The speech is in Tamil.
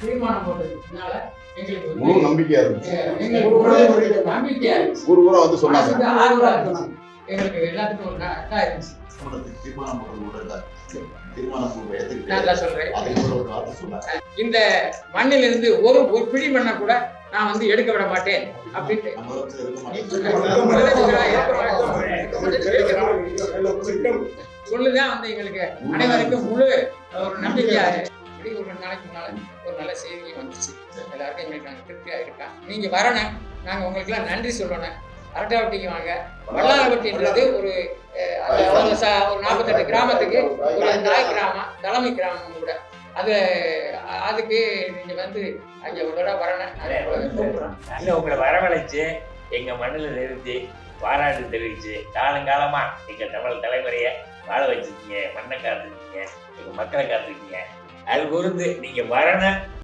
தீர்மானம் போட்டதுனால எங்களுக்கு முழு நம்பிக்கையா இருந்துச்சு அஹ், எங்களுக்கு ஒரு நம்பிக்கையா இருந்துச்சு ஊர் ஊரா வந்து சொன்னாங்க எங்களுக்கு எல்லாத்துக்கும் ஒரு நா- இதா இருந்துச்சு சட்டமன்றத்துக்கு தீர்மானம் போடுறது கூட இல்ல தீர்மானம் போடுற ஏத்துக்கிட்டு நான் தான் சொல்றேன் அதுக்கு கூட ஒரு வார்த்தை சொன்னாங்க இந்த மண்ணிலிருந்து ஒரு ஒரு பிடி மண்ணை கூட நான் வந்து எடுக்க விட மாட்டேன் அப்படின்ட்டு சொல்லுதான் வந்து எங்களுக்கு அனைவருக்கும் முழு ஒரு நம்பிக்கையா இப்படி ஒரு நாளைக்கு முன்னால ஒரு நல்ல செய்தி வந்துச்சு. எல்லாருக்கும் எங்களுக்கு நாங்கள் திருப்தியாக இருக்கா நீங்கள் வரணும். நாங்கள் உங்களுக்கு எல்லாம் நன்றி சொல்லணும். அரட்டாவட்டிக்கு வாங்க. வல்லாரவட்டின்றது ஒரு ஒரு ஒரு நாற்பத்தெட்டு கிராமத்துக்கு ஒரு தாய் கிராமம் தலைமை கிராமம் கூட. அது அதுக்கு நீங்க வந்து அங்கே ஒரு தடவை வரணும். அதை உங்களை வரவழைச்சு எங்க மண்ணில் நிறுத்தி பாராட்டு தெரிவிச்சு காலங்காலமா எங்க தமிழ் தலைமுறையை வாழ வச்சிருக்கீங்க மண்ணை காத்துருக்கீங்க எங்க மக்களை காத்துருக்கீங்க. அது குறிந்து நீங்க வரணும்